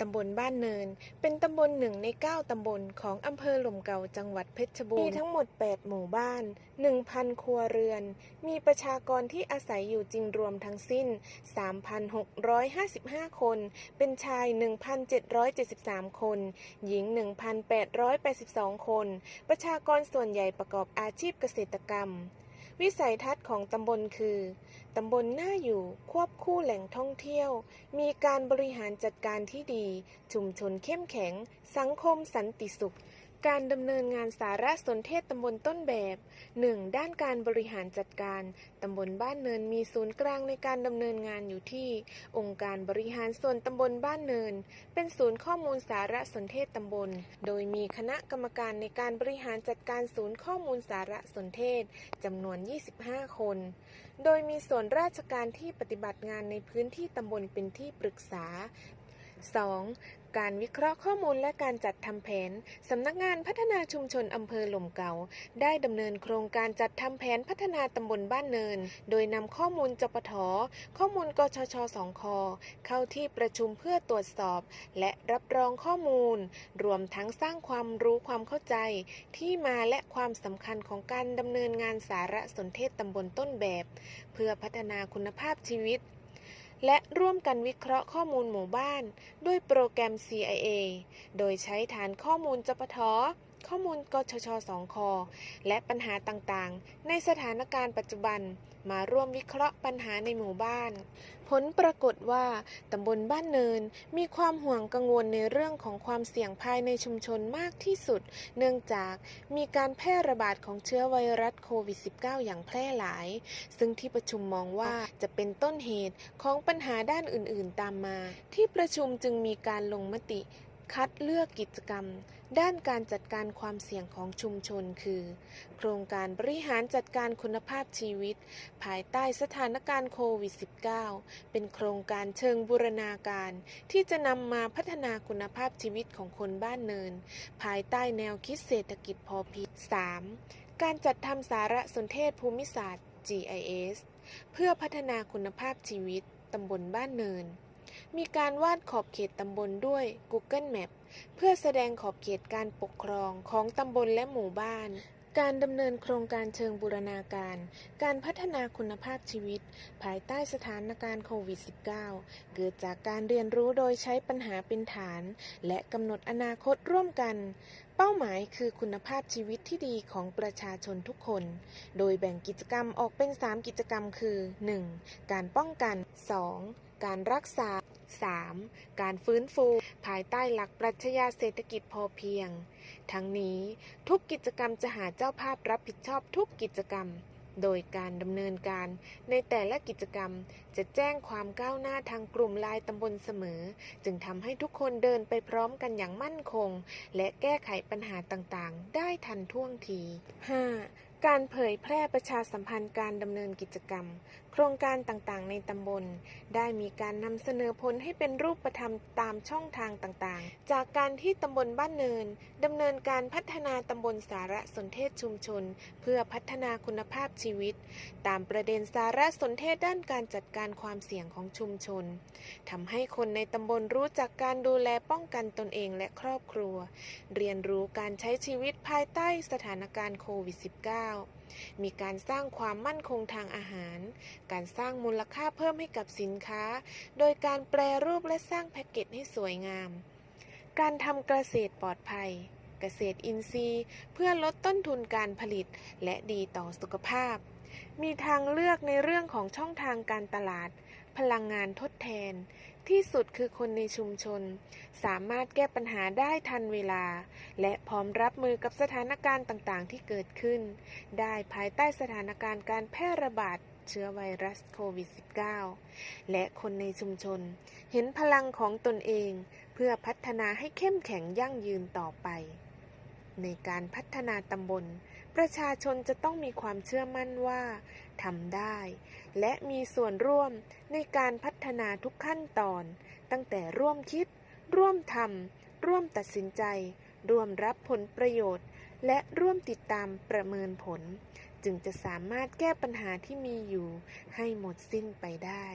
ตำบลบ้านเนิน เป็นตำบลหนึ่งใน 9 ตำบลของอำเภอหล่มเก่าจังหวัดเพชรบูรณ์ มีทั้งหมด 8 หมู่บ้าน 1,000 ครัวเรือน มีประชากรที่อาศัยอยู่จริงรวมทั้งสิ้น 3,655 คน เป็นชาย 1,773 คน หญิง 1,882 คน ประชากรส่วนใหญ่ประกอบอาชีพเกษตรกรรม วิสัยทัศน์ของตำบลคือ ตำบลน่าอยู่ควบคู่แหล่งท่องเที่ยว มีการบริหารจัดการที่ดี ชุมชนเข้มแข็ง สังคมสันติสุข การดำเนินงานสารสนเทศตำบลต้นแบบ 1. ด้านการบริหารจัดการ ตำบลบ้านเนินมีศูนย์กลางในการดำเนินงานอยู่ที่ องค์การบริหารส่วนตำบลบ้านเนิน เป็นศูนย์ข้อมูลสารสนเทศตำบล โดยมีคณะกรรมการในการบริหารจัดการศูนย์ข้อมูลสารสนเทศจำนวน 25 คน โดยมีส่วนราชการที่ปฏิบัติงานในพื้นที่ตำบลเป็นที่ปรึกษา 2. การวิเคราะห์ข้อมูลและการจัดทำแผน สำนักงานพัฒนาชุมชนอำเภอหล่มเก่าได้ดำเนินโครงการจัดทำแผนพัฒนาตำบลบ้านเนิน โดยนำข้อมูลจปทข้อมูลกชชสองคเข้าที่ประชุมเพื่อตรวจสอบ และรับรองข้อมูล รวมทั้งสร้างความรู้ความเข้าใจ ที่มาและความสำคัญของการดำเนินงานสารสนเทศตำบลต้นแบบ เพื่อพัฒนาคุณภาพชีวิต และร่วมกันวิเคราะห์ข้อมูลหมู่บ้าน ด้วยโปรแกรม CIA โดยใช้ฐานข้อมูลจปท ข้อมูลกชชสองคและปัญหาต่างๆ ในสถานการณ์ปัจจุบันมาร่วมวิเคราะห์ปัญหาในหมู่บ้าน ผลปรากฏว่าตำบลบ้านเนินมีความห่วงกังวลในเรื่องของความเสี่ยงภายในชุมชนมากที่สุด เนื่องจากมีการแพร่ระบาดของเชื้อไวรัสโควิด -19 อย่างแพร่หลาย ซึ่งที่ประชุมมองว่าจะเป็นต้นเหตุของปัญหาด้านอื่นๆตามมา ที่ประชุมจึงมีการลงมติ คัดเลือกกิจกรรม ด้านการจัดการความเสี่ยงของชุมชน คือ โครงการบริหารจัดการคุณภาพชีวิต ภายใต้สถานการณ์โควิด -19 เป็นโครงการเชิงบูรณาการ ที่จะนำมาพัฒนาคุณภาพชีวิตของคนบ้านเนิน ภายใต้แนวคิดเศรษฐกิจพอเพียง 3. การจัดทำสารสนเทศภูมิศาสตร์ GIS เพื่อพัฒนาคุณภาพชีวิตตำบลบ้านเนิน มีการวาดขอบเขตตำบลด้วย Google Map เพื่อแสดงขอบเขตการปกครองของตำบลและหมู่บ้าน การดำเนินโครงการเชิงบูรณาการ การพัฒนาคุณภาพชีวิต ภายใต้สถานการณ์โควิด -19 เกิดจากการเรียนรู้โดยใช้ปัญหาเป็นฐาน และกำหนดอนาคตร่วมกัน เป้าหมายคือคุณภาพชีวิตที่ดีของประชาชนทุกคน โดยแบ่งกิจกรรมออกเป็น 3 กิจกรรมคือ 1. การป้องกัน 2. การรักษา 3. การฟื้นฟู ภายใต้หลักปรัชญาเศรษฐกิจพอเพียง ทั้งนี้ทุกกิจกรรมจะหาเจ้าภาพรับผิดชอบทุกกิจกรรม โดยการดำเนินการในแต่ละกิจกรรมจะแจ้งความก้าวหน้าทางกลุ่มลายตำบลเสมอ จึงทำให้ทุกคนเดินไปพร้อมกันอย่างมั่นคง และแก้ไขปัญหาต่างๆ ได้ทันท่วงที 5. การเผยแพร่ประชาสัมพันธ์การดำเนินกิจกรรม โครงการต่างๆ ในตำบล ได้มีการนำเสนอผลให้เป็นรูปธรรมตามช่องทางต่างๆ จากการที่ตำบลบ้านเนินดำเนินการพัฒนาตำบลสารสนเทศชุมชน เพื่อพัฒนาคุณภาพชีวิต ตามประเด็นสารสนเทศด้านการจัดการความเสี่ยงของชุมชนทำให้คนในตำบลรู้จักการดูแลป้องกันตนเองและครอบครัว เรียนรู้การใช้ชีวิตภายใต้สถานการณ์โควิด -19 มีการสร้างความมั่นคงทางอาหาร การสร้างมูลค่าเพิ่มให้กับสินค้า โดยการแปรรูปและสร้างแพ็กเกจให้สวยงาม การทำเกษตรปลอดภัย เกษตรอินทรีย์ เพื่อลดต้นทุนการผลิต และดีต่อสุขภาพ มีทางเลือกในเรื่องของช่องทางการตลาด พลังงานทดแทน ที่สุดคือคนในชุมชน สามารถแก้ปัญหาได้ทันเวลา และพร้อมรับมือกับสถานการณ์ต่างๆ ที่เกิดขึ้น ได้ภายใต้สถานการณ์การแพร่ระบาดเชื้อไวรัสโควิด -19 และคนในชุมชน เห็นพลังของตนเอง เพื่อพัฒนาให้เข้มแข็งยั่งยืนต่อไป ในการพัฒนาตำบล ประชาชนจะต้องมีความเชื่อมั่นว่าทำได้ และมีส่วนร่วมในการพัฒนาทุกขั้นตอน ตั้งแต่ร่วมคิด ร่วมทำร่วมตัดสินใจ ร่วมรับผลประโยชน์ และร่วมติดตามประเมินผล จึงจะสามารถแก้ปัญหาที่มีอยู่ให้หมดสิ้นไปได้